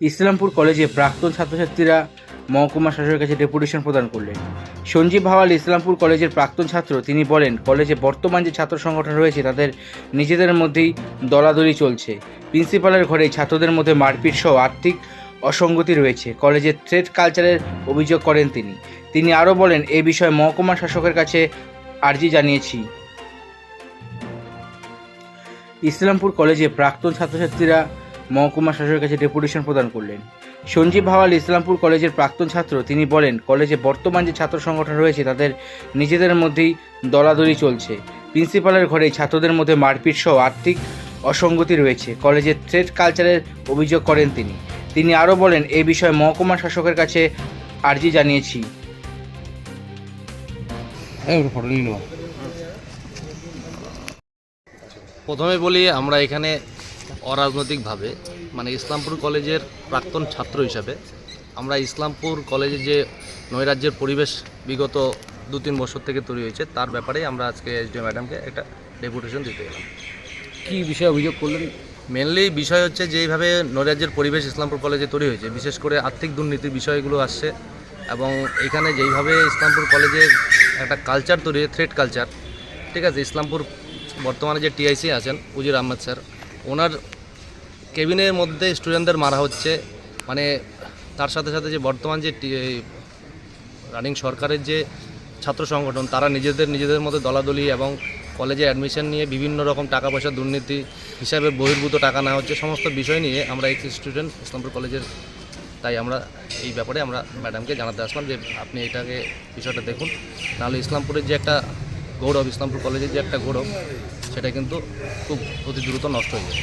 ইসলামপুর কলেজে প্রাক্তন ছাত্রছাত্রীরা মহকুমা শাসকের কাছে ডেপুটেশন প্রদান করলেন। সঞ্জীব ভাওয়াল ইসলামপুর কলেজের প্রাক্তন ছাত্র, তিনি বলেন, কলেজে বর্তমান যে ছাত্র সংগঠন রয়েছে, তাদের নিজেদের মধ্যেই দলাদলি চলছে। প্রিন্সিপালের ঘরে ছাত্রদের মধ্যে মারপিট সহ আর্থিক অসঙ্গতি রয়েছে। কলেজের থ্রেড কালচারের অভিযোগ করেন তিনি। তিনি আরও বলেন, এ বিষয়ে মহকুমা শাসকের কাছে আর্জি জানিয়েছি। ইসলামপুর কলেজে প্রাক্তন ছাত্রছাত্রীরা মহকুমা শাসকের কাছে ডেপুটেশন প্রদান করলেন। সঞ্জীব ভাওয়াল ইসলামপুর কলেজের প্রাক্তন ছাত্র তিনি বলেন কলেজে বর্তমান যে ছাত্র সংগঠন রয়েছে তাদের নিজেদের মধ্যেই দলাদলি চলছে। প্রিন্সিপালের ঘরে ছাত্রদের মধ্যে মারপিট সহ আর্থিক অসঙ্গতি রয়েছে। কলেজের থ্রেড কালচারের অভিযোগ করেন তিনি। তিনি আরও বলেন এ বিষয়ে মহকুমা শাসকের কাছে আর্জি জানিয়েছি। প্রথমে বলি আমরা এখানে অরাজনৈতিকভাবে মানে ইসলামপুর কলেজের প্রাক্তন ছাত্র হিসাবে আমরা ইসলামপুর কলেজে যে নৈরাজ্যের পরিবেশ বিগত দু তিন বছর থেকে তৈরি হয়েছে তার ব্যাপারেই আমরা আজকে এসডিও ম্যাডামকে একটা ডেপুটেশন দিতে গেলাম কী বিষয়ে অভিযোগ করলেন? মেনলি বিষয় হচ্ছে যে এইভাবে নৈরাজ্যের পরিবেশ ইসলামপুর কলেজে তৈরি হয়েছে বিশেষ করে আর্থিক দুর্নীতির বিষয়গুলো আসছে এবং এখানে যেইভাবে ইসলামপুর কলেজে একটা কালচার তৈরি হয়েছে থ্রেড কালচার ঠিক আছে? ইসলামপুর বর্তমানে যে টিআইসি আছেন উজির আহমেদ স্যার ওনার কেবিনের মধ্যে স্টুডেন্টদের মারা হচ্ছে। মানে তার সাথে সাথে যে বর্তমান যে রানিং সরকারের যে ছাত্র সংগঠন, তারা নিজেদের নিজেদের মধ্যে দলাদলি এবং কলেজে অ্যাডমিশন নিয়ে বিভিন্ন রকম টাকা পয়সা দুর্নীতি হিসাবে বহির্ভূত টাকা নেওয়া হচ্ছে, সমস্ত বিষয় নিয়ে আমরা এই স্টুডেন্ট ইসলামপুর কলেজের তাই আমরা এই ব্যাপারে আমরা ম্যাডামকে জানাতে আসলাম যে আপনি এটাকে বিষয়টা দেখুন। নাহলে ইসলামপুরের যে একটা গৌরব, ইসলামপুর কলেজের যে একটা গৌরব সেটা কিন্তু খুব অতি দ্রুত নষ্ট হয়ে যাবে।